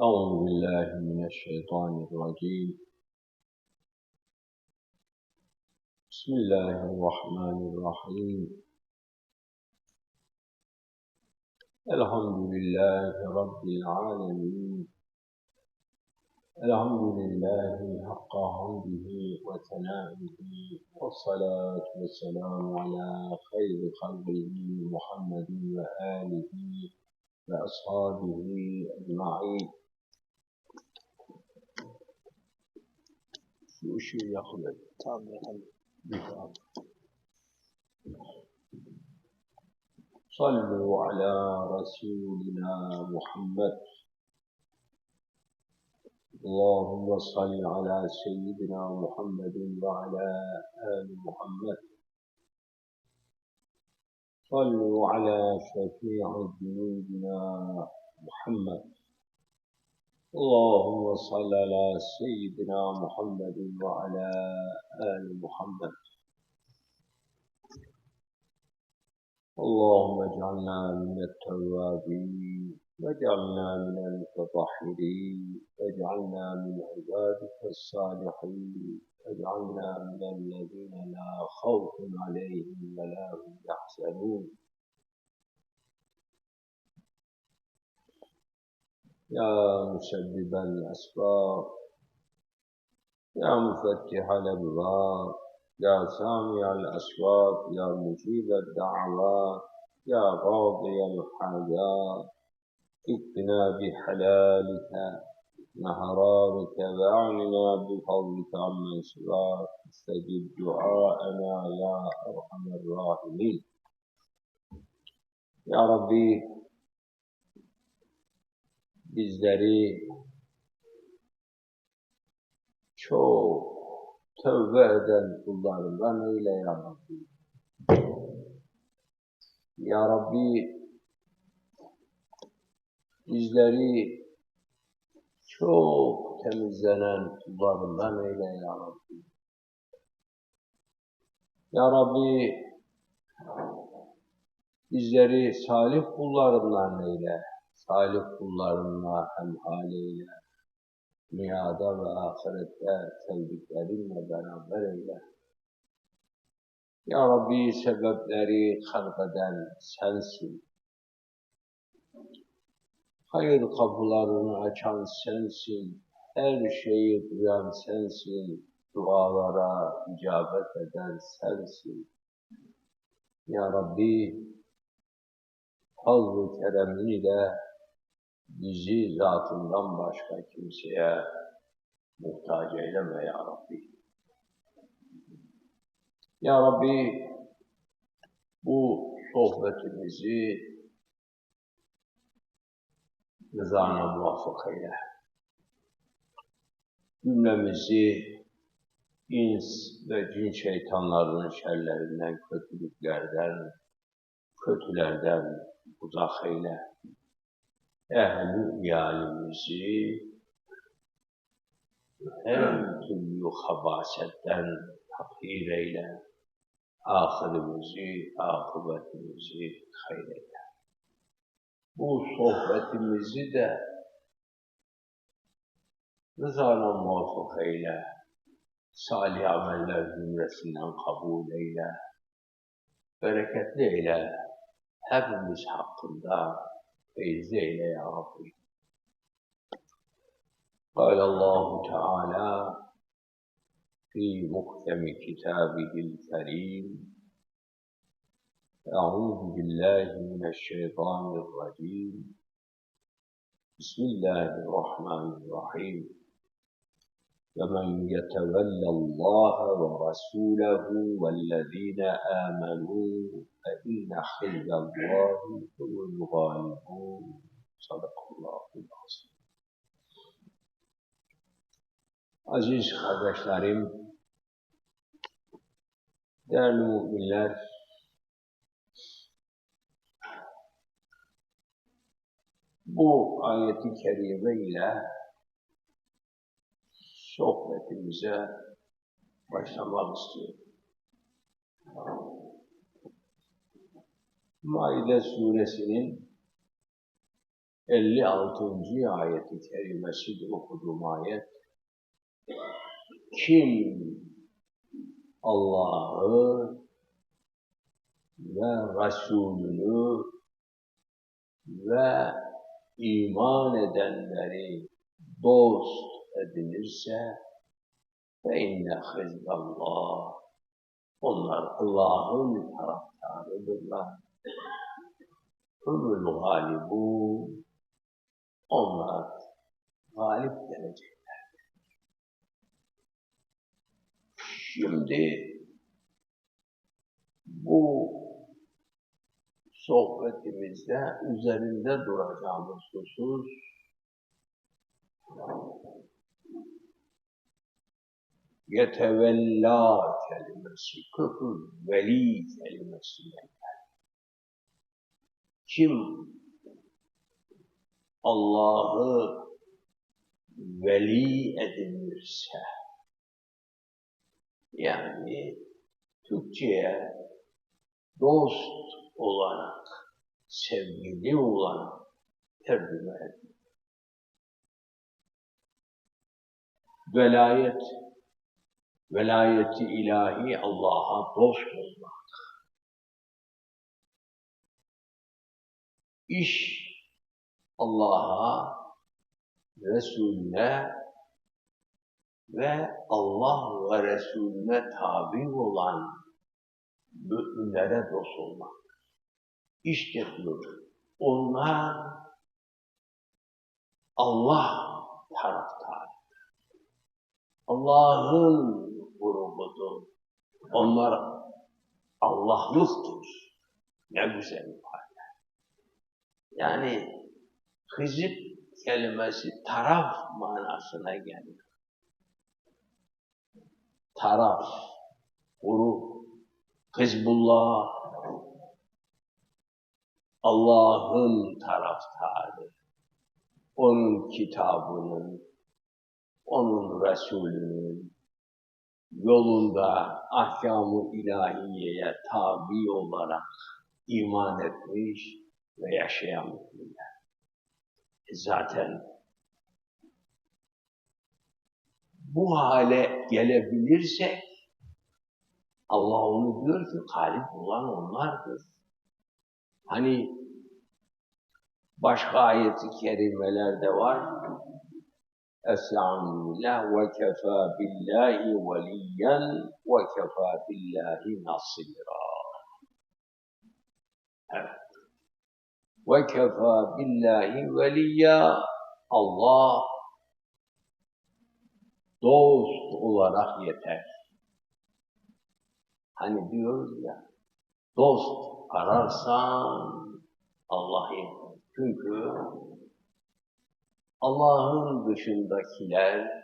أعوذ بالله من الشيطان الرجيم. بسم الله الرحمن الرحيم. الحمد لله رب العالمين. الحمد لله حق حمده وثنائه والصلاة والسلام على خير خلقه محمد وآله وأصحابه أجمعين. Tamam. صلوا على رسولنا محمد. اللهم صل على سيدنا محمد وعلى آل محمد. صلوا على شفيع ذنوبنا محمد. اللهم صل على سيدنا محمد وعلى آل محمد. اللهم اجعلنا من التوابين واجعلنا من المتطهرين واجعلنا من عبادك الصالحين واجعلنا من الذين لا خوف عليهم ولا هم يحزنون. يا مسبب الأسباب يا مفتح الأبواب يا سامع الأصوات يا مجيب الدعوات يا قاضي الحاجات. ائتنا بحلالك نهرانك وأعننا بفضلك عمن سواك استجب دعاءنا يا أرحم الراحمين. يا ربي bizleri çok tövbe eden kullarından eyle ya Rabbi. Ya Rabbi bizleri çok temizlenen kullarından eyle ya Rabbi. Ya Rabbi bizleri salih kullarından eyle salih kullarına hemhal eyle. Dünyada ve ahirette sevdiklerinle beraber eyle. Ya Rabbi sebepleri halk eden sensin. Hayır kapılarını açan sensin. Her şeyi duyan sensin. Dualara icabet eden sensin. Ya Rabbi fazl-ı keremin ile bizi zatından başka kimseye muhtaç eyleme ya Rabbi. Ya Rabbi bu sohbetimizi rızana muvaffak eyle. Cümlemizi ins ve cin şeytanlarının şerlerinden, kötülüklerden, kötülerden uzak eyle ehli iyalimizi her türlü habasetten tahir eyle. Ahirimizi, akıbetimizi hayreyle. Bu sohbetimizi de rızana muvaffak eyle. Salih ameller zümresinden kabul eyle. Bereketli eyle. Hepimiz hakkında eyle ya Rabbi. قال الله تعالى في محكم كتابه الكريم أعوذ بالله من الشيطان الرجيم بسم الله الرحمن الرحيم ومن يتولى الله ورسوله والذين آمنوا فإن حزب الله هم الغالبون صدق الله العظيم Aziz kardeşlerim, değerli müminler, bu ayeti kerime ile sohbetimize başlamak istiyorum. Maide suresinin 56. ayeti kerimesi de okuduğum ayet. Kim Allah'ı ve Resulünü ve iman edenleri dost edinirse ve inne hizballah onlar Allah'ın taraftarıdırlar. Hümül galibun onlar galip gelecekler. Şimdi bu sohbetimizde üzerinde duracağımız husus yetevella kelimesi, küfür veli kelimesinden Kim Allah'ı veli edinirse, yani Türkçe'ye dost olarak, sevgili olarak tercüme edilir. Velayet, velayeti ilahi Allah'a dost olmak. İş Allah'a, Resulüne ve Allah ve Resulüne tabi olan müminlere dost olmak. İşte diyor, onlar Allah taraftarı. Allah'ın grubudur. Onlar Allah'lıktır. Ne güzel ifade. Yani hizip kelimesi taraf manasına gelir. Taraf, grup, Hizbullah, Allah'ın taraftarı, onun kitabının, onun Resulünün yolunda ahkamı ilahiyeye tabi olarak iman etmiş ve yaşayan müminler. E zaten bu hale gelebilirsek Allah onu diyor ki galip olan onlardır. Hani başka ayeti kerimelerde var. Estağfirullah ve kefa billahi veliyen ve kefa billahi nasira. Evet. Ve kefa billahi veliyya Allah dost olarak yeter. Hani diyoruz ya, dost ararsan Allah'ı çünkü Allah'ın dışındakiler,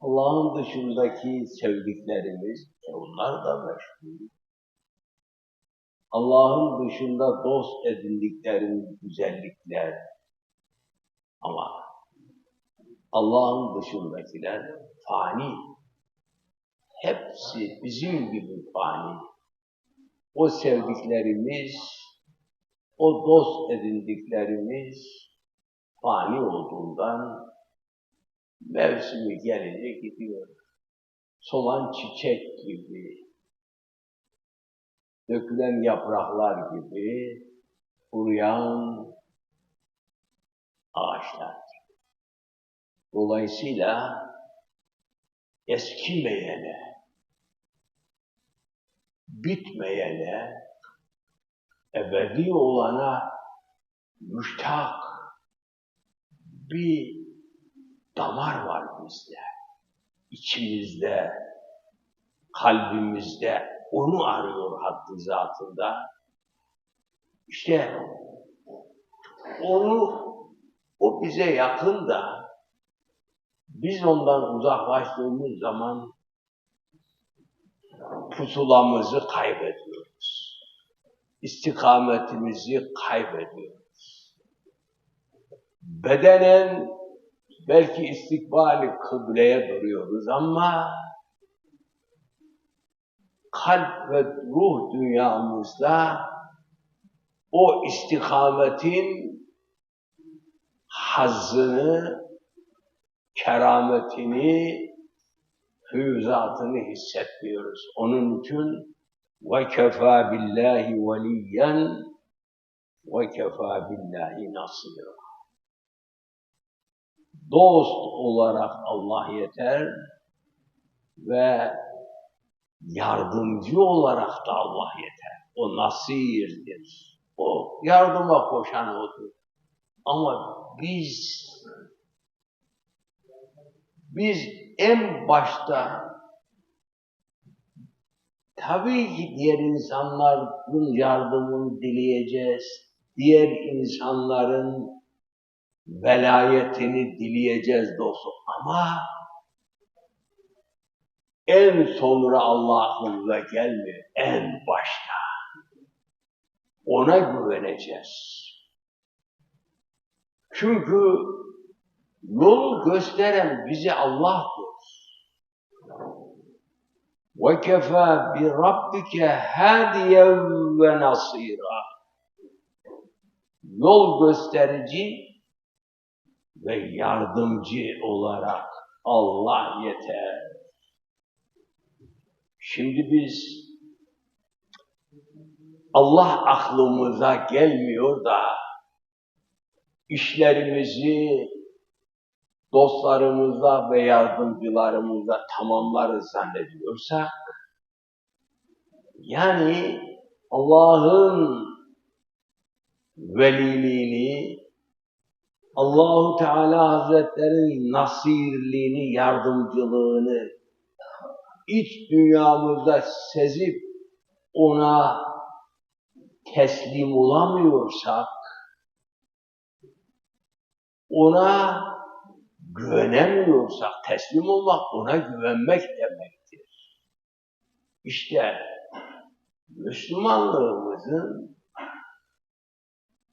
Allah'ın dışındaki sevdiklerimiz, onlar da meşgul. Allah'ın dışında dost edindiklerimiz güzellikler. Ama Allah'ın dışındakiler fani. Hepsi bizim gibi fani. O sevdiklerimiz, o dost edindiklerimiz fani olduğundan mevsimi gelince gidiyor. Solan çiçek gibi, dökülen yapraklar gibi, kuruyan ağaçlar. Dolayısıyla eskimeyene, bitmeyene, ebedi olana müştak bir damar var bizde. İçimizde, kalbimizde onu arıyor haddi zatında. İşte onu o bize yakın da biz ondan uzaklaştığımız zaman pusulamızı kaybediyoruz. İstikametimizi kaybediyoruz. Bedenen belki istikbali kıbleye duruyoruz ama kalp ve ruh dünyamızda o istikametin hazzını, kerametini, füyüzatını hissetmiyoruz. Onun için ve kefa billahi veliyen ve kefa billahi nasira. Dost olarak Allah yeter ve yardımcı olarak da Allah yeter. O nasirdir. O yardıma koşan odur. Ama biz biz en başta tabii ki diğer insanların yardımını dileyeceğiz. Diğer insanların velayetini dileyeceğiz dostum. Ama en sonra Allah'ın ve gelmiyor. En başta. Ona güveneceğiz. Çünkü yol gösteren bize Allah'tır. Rabbike hadiyen ve nasira. Yol gösterici ve yardımcı olarak Allah yeter. Şimdi biz Allah aklımıza gelmiyor da işlerimizi dostlarımızla ve yardımcılarımızla tamamlarız zannediyorsak yani Allah'ın veliliğini Allahu Teala Hazretleri'nin nasirliğini, yardımcılığını iç dünyamızda sezip ona teslim olamıyorsak ona güvenemiyorsak teslim olmak ona güvenmek demektir. İşte Müslümanlığımızın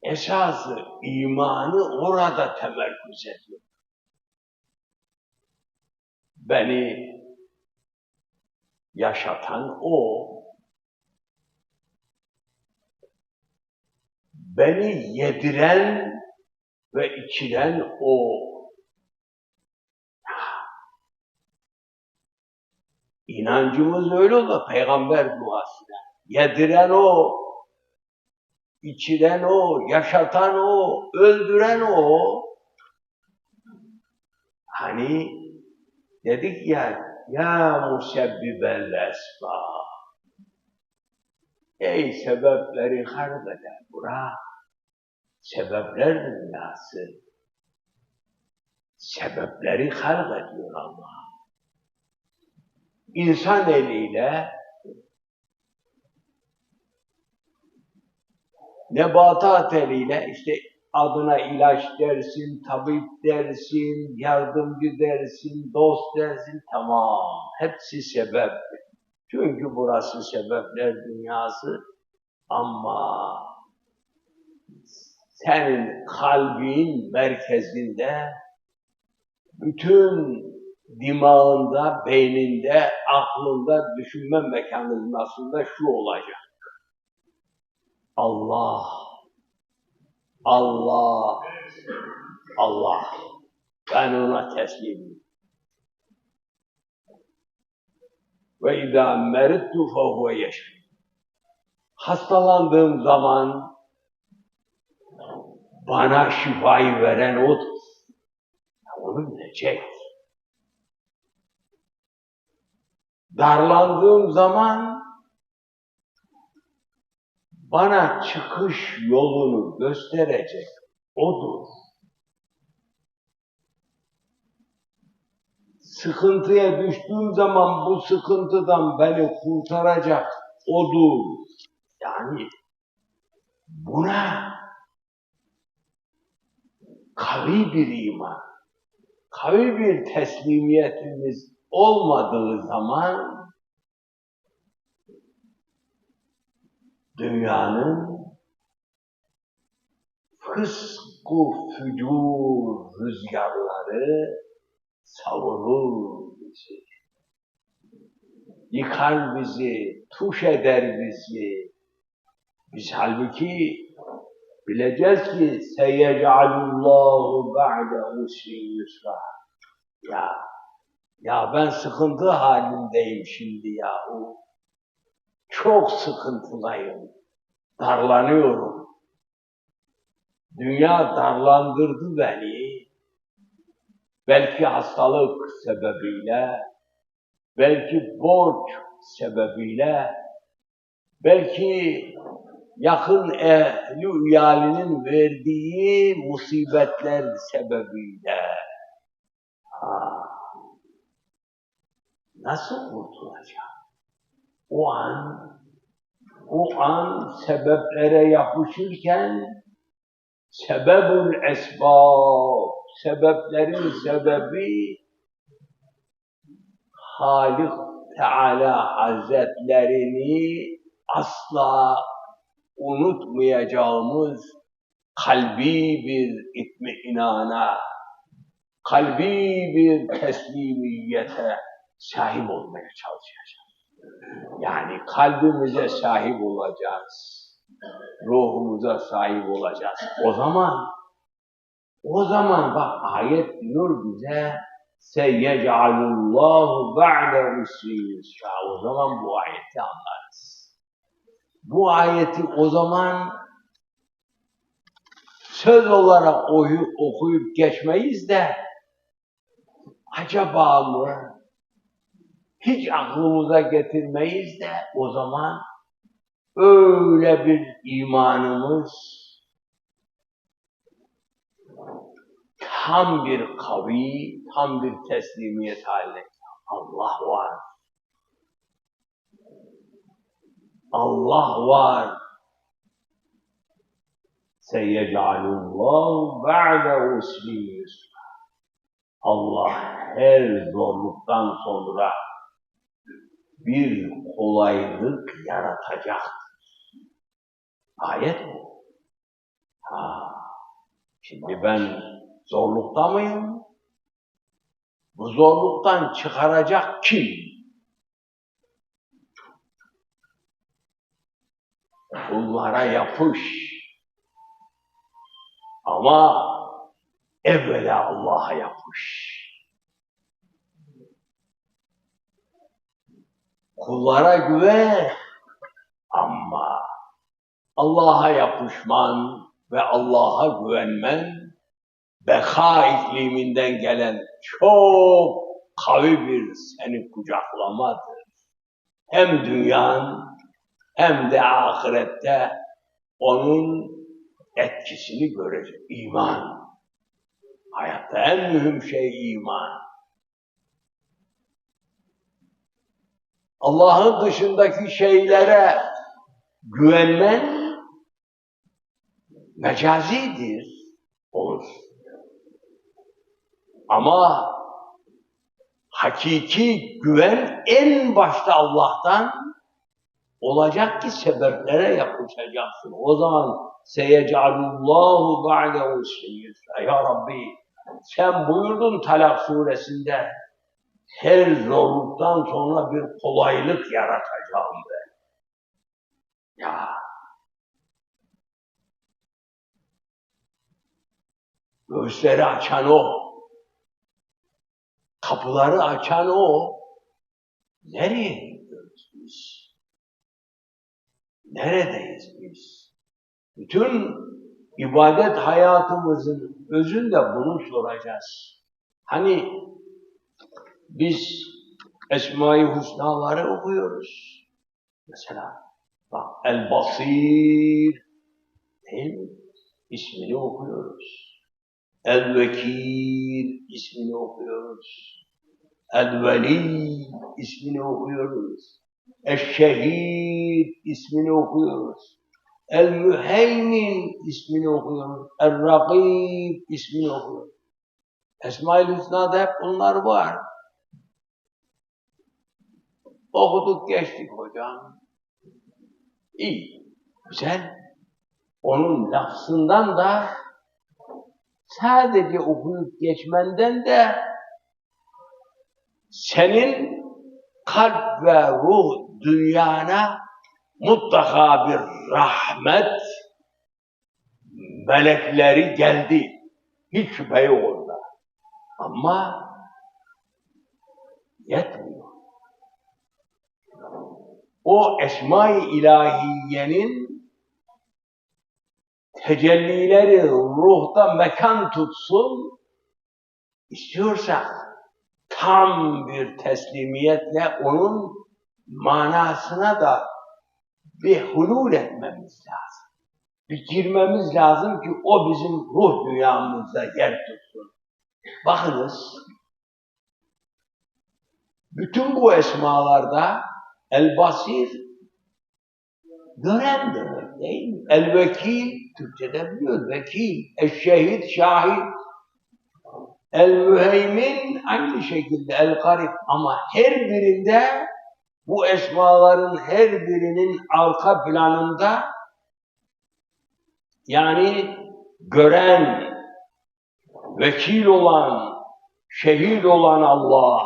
esası imanı orada temerküz ediyor. Beni yaşatan o, beni yediren ve içiren o. İnancımız öyle oldu peygamber duasıyla. Yediren o, içiren o, yaşatan o, öldüren o. Hani dedik ya, ya musebbibel esbab. Ey sebepleri harp eden bura, sebepler dünyası. Sebepleri halk ediyor Allah. İnsan eliyle nebatat eliyle işte adına ilaç dersin, tabip dersin, yardımcı dersin, dost dersin, tamam. Hepsi sebep. Çünkü burası sebepler dünyası ama senin kalbin merkezinde bütün dimağında, beyninde, aklında, düşünme mekanizmasında şu olacak. Allah, Allah, Allah. Ben ona teslimim. Ve izâ merittu fehuve yeşfi. Hastalandığım zaman bana şifayı veren odur. Onu bilecek. Darlandığım zaman bana çıkış yolunu gösterecek odur. Sıkıntıya düştüğüm zaman bu sıkıntıdan beni kurtaracak odur. Yani buna kavi bir iman, kavi bir teslimiyetimiz olmadığı zaman dünyanın fısku fücur rüzgarları savurur bizi. Yıkar bizi, tuş eder bizi. Biz halbuki Bileceğiz ki seyecalullahu ba'de usri yusra. Ya ya ben sıkıntı halindeyim şimdi ya. Çok sıkıntıdayım. Darlanıyorum. Dünya darlandırdı beni. Belki hastalık sebebiyle, belki borç sebebiyle, belki yakın ehli uyalinin verdiği musibetler sebebiyle. Ha. Nasıl kurtulacağım? O an, o an sebeplere yapışırken sebebül esbab, sebeplerin sebebi Halik Teala Hazretlerini asla unutmayacağımız kalbi bir itminana, kalbi bir teslimiyete sahip olmaya çalışacağız. Yani kalbimize sahip olacağız. Ruhumuza sahip olacağız. O zaman o zaman bak ayet diyor bize seyyecalullahu ba'de usri yusra. O zaman bu ayeti anlarız. Bu ayeti o zaman söz olarak okuyup geçmeyiz de acaba mı hiç aklımıza getirmeyiz de o zaman öyle bir imanımız tam bir kavi, tam bir teslimiyet haline. Allah var. Allah var. Seyyecalullahu ba'de usri. Allah her zorluktan sonra bir kolaylık yaratacaktır. Ayet bu. Ha. Şimdi ben zorlukta mıyım? Bu zorluktan çıkaracak kim? Kullara yapış. Ama evvela Allah'a yapış. Kullara güven ama Allah'a yapışman ve Allah'a güvenmen beka ikliminden gelen çok kavi bir seni kucaklamadır. Hem dünyan hem de ahirette onun etkisini görecek. İman. Hayatta en mühim şey iman. Allah'ın dışındaki şeylere güvenmen mecazidir. Olur. Ama hakiki güven en başta Allah'tan olacak ki sebeplere yapışacaksın. O zaman seyecalullahu ba'de usri Ya Rabbi sen buyurdun Talak suresinde her zorluktan sonra bir kolaylık yaratacağım ben. Ya göğüsleri açan o, kapıları açan o, nereye gidiyoruz biz? Neredeyiz biz? Bütün ibadet hayatımızın özünde bunu soracağız. Hani biz Esma-i Hüsnaları okuyoruz. Mesela bak El Basir değil mi? İsmini okuyoruz. El Vekil ismini okuyoruz. El Veli ismini okuyoruz. El Şehid ismini okuyoruz. El Müheymin ismini okuyoruz. El Rakib ismini okuyoruz. Esma-i Hüsna'da hep bunlar var. Okuduk geçtik hocam. İyi, güzel. Onun lafzından da sadece okuyup geçmenden de senin kalp ve ruh dünyana mutlaka bir rahmet, melekleri geldi. Hiç şüphe yok orada. Ama yetmiyor. O Esma-i İlahiye'nin tecellileri ruhta mekan tutsun istiyorsak tam bir teslimiyetle onun manasına da bir hulul etmemiz lazım. Bir girmemiz lazım ki o bizim ruh dünyamızda yer tutsun. Bakınız, bütün bu esmalarda el-basir gören demek değil mi? El-vekil, Türkçe'de biliyoruz, vekil. El-şehid, şahit. El-müheymin aynı şekilde el-garip. Ama her birinde bu esmaların her birinin arka planında yani gören, vekil olan, şehit olan Allah,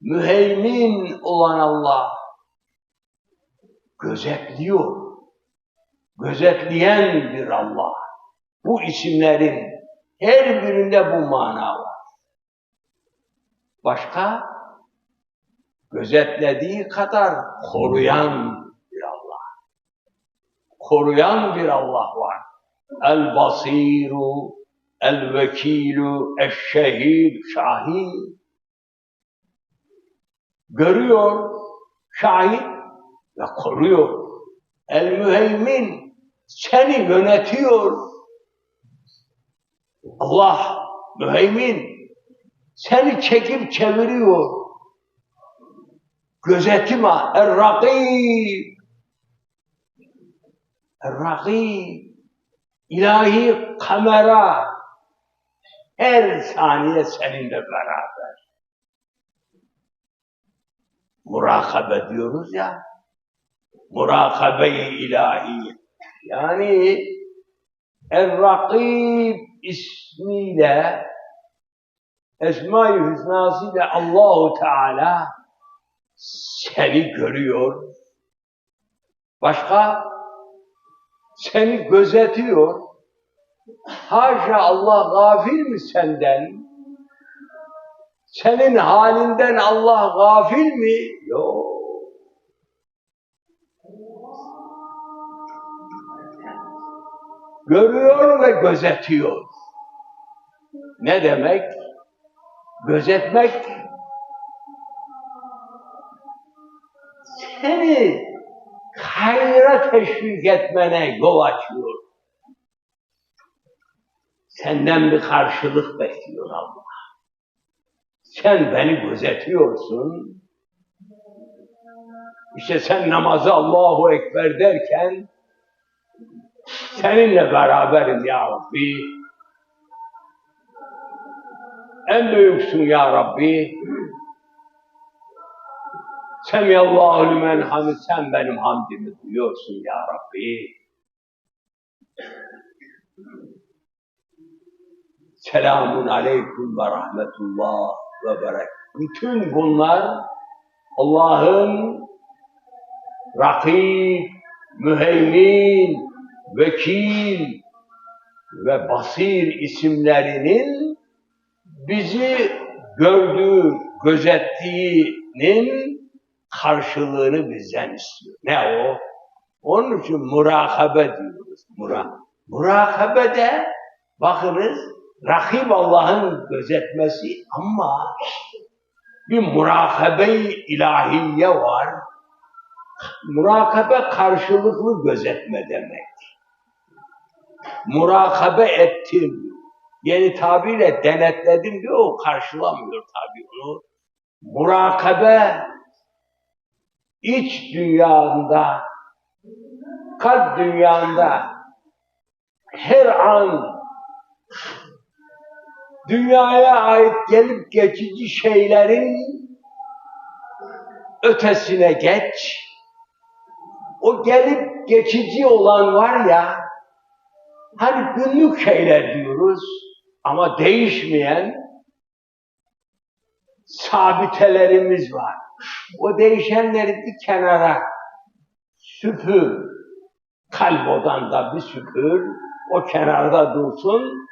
müheymin olan Allah gözetliyor. Gözetleyen bir Allah. Bu isimlerin her birinde bu mana var. Başka? Gözetlediği kadar koruyan bir Allah. Koruyan bir Allah var. El-Basiru, El-Vekilu, El-Şehid, Şahid. Görüyor, şahit ve koruyor. El-Müheymin seni yönetiyor. Allah müheymin seni çekip çeviriyor. Gözetim ha. Er-Rakib. Er-Rakib. İlahi kamera. Her saniye seninle beraber. Murakabe diyoruz ya. Murakabe-i ilahi. Yani Er-Rakib ismiyle Esma-i Hüsna'sıyla Allahu Teala seni görüyor. Başka seni gözetiyor. Haşa Allah gafil mi senden? Senin halinden Allah gafil mi? Yok. Görüyor ve gözetiyor. Ne demek? Gözetmek seni hayra teşvik etmene yol açıyor. Senden bir karşılık bekliyor Allah. Sen beni gözetiyorsun. İşte sen namazı Allahu Ekber derken seninle beraberim ya Rabbi. En büyüksün ya Rabbi. Semiyallahu limen hamid. Sen benim hamdimi duyuyorsun ya Rabbi. Selamun aleyküm ve rahmetullah ve berek. Bütün bunlar Allah'ın rakib, müheymin, vekil ve basir isimlerinin bizi gördüğü, gözettiğinin karşılığını bizden istiyor. Ne o? Onun için murakabe diyoruz. Mura murakabe de bakınız rakip Allah'ın gözetmesi ama bir murakabe ilahiye var. Murakabe karşılıklı gözetme demek. Murakabe ettim. Yeni tabirle denetledim diyor, o karşılamıyor tabii onu. Murakabe iç dünyanda, kalp dünyanda her an dünyaya ait gelip geçici şeylerin ötesine geç. O gelip geçici olan var ya, hani günlük şeyler diyoruz ama değişmeyen sabitelerimiz var. O değişenleri bir kenara süpür. Kalp odanda bir süpür. o kenarda dursun.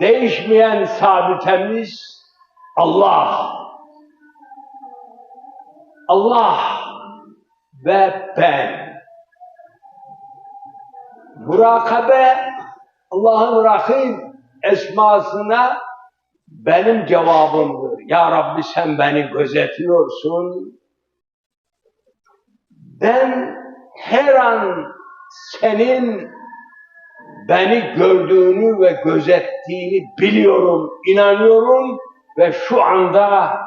Değişmeyen sabitemiz Allah. Allah ve ben. Murakabe Allah'ın Rahim esmasına benim cevabımdır. Ya Rabbi sen beni gözetliyorsun. Ben her an senin beni gördüğünü ve gözettiğini biliyorum, inanıyorum ve şu anda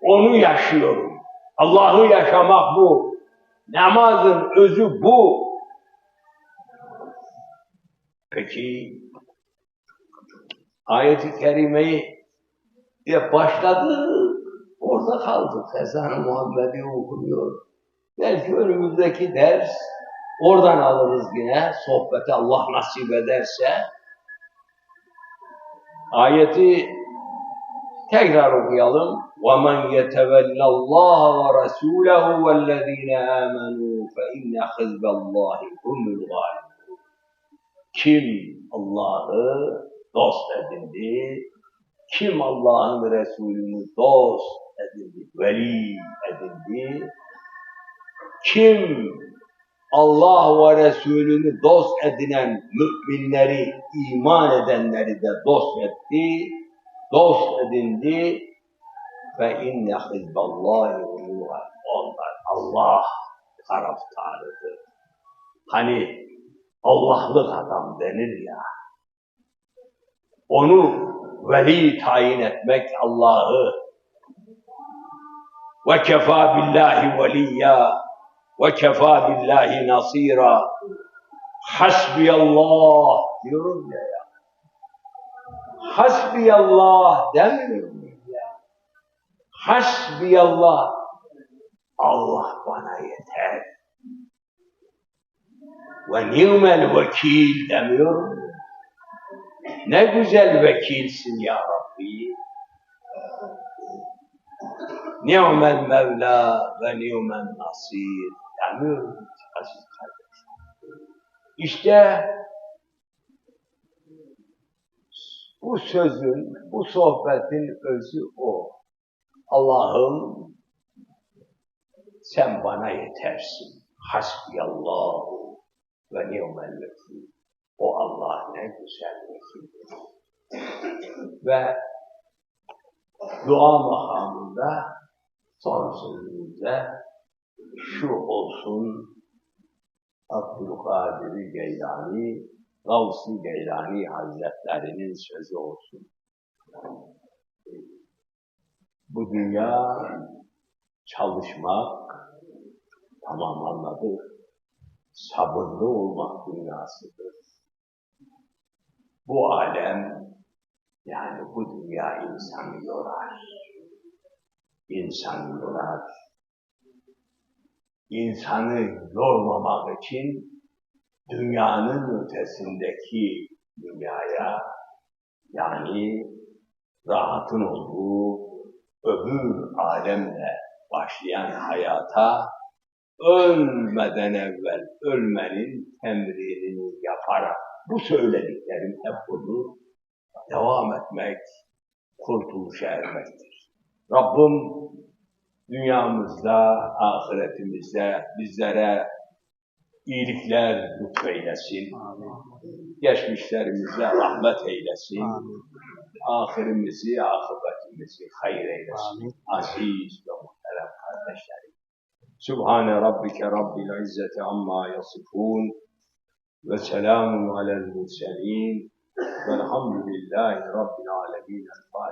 onu yaşıyorum. Allah'ı yaşamak bu. Namazın özü bu. Peki ayeti kerimeyi ya başladı orada kaldık. Ezan-ı Muhammed'i okunuyor. Belki önümüzdeki ders oradan alırız yine sohbeti Allah nasip ederse. Ayeti tekrar okuyalım. وَمَنْ يَتَوَلَّ اللّٰهَ وَرَسُولَهُ وَالَّذ۪ينَ آمَنُوا فَاِنَّ حِزْبَ اللّٰهِ هُمُ الْغَالِبُونَ Kim Allah'ı dost edindi, kim Allah'ın Resulünü dost edindi, veli edindi, kim Allah ve Resulünü dost edinen müminleri, iman edenleri de dost etti, dost edindi ve inne hizballahi humul onlar Allah taraftarıdır. Hani Allah'lık adam denir ya. Onu veli tayin etmek Allah'ı ve kefa billahi veliyya ve kefa billahi nasira hasbiyallah diyorum ya ya. Hasbiyallah demiyor muyum ya? Hasbiyallah Allah bana yeter. Ve ni'mel vekil demiyor muyum? Ne güzel vekilsin ya Rabbi. Ni'mel Mevla ve ni'mel Nasir. Muyum aziz kardeşler? İşte bu sözün, bu sohbetin özü o. Allah'ım sen bana yetersin. Hasbiyallahu ve ni'mel vekil. O Allah ne güzel vekildir. Ve dua makamında son sözümüzde şu olsun Abdülkadir Geylani, Gavsi Geylani Hazretlerinin sözü olsun. Bu dünya çalışmak, tamam anladık, sabırlı olmak dünyasıdır. Bu alem, yani bu dünya insanı yorar. İnsanı yorar. İnsanı yormamak için dünyanın ötesindeki dünyaya, yani rahatın olduğu öbür alemle başlayan hayata ölmeden evvel ölmenin temrinini yaparak bu söylediklerim hep bunu devam etmek, kurtuluşa ermektir. Rabbim dünyamızda, ahiretimizde bizlere iyilikler lütfeylesin. Geçmişlerimize rahmet eylesin. Ahirimizi, akıbetimizi hayır eylesin. Aziz ve muhterem kardeşlerim. Sübhane Rabbike Rabbil İzzeti amma yasifun ve selamun alel murselin velhamdülillahi Rabbil alemin. El Fatiha.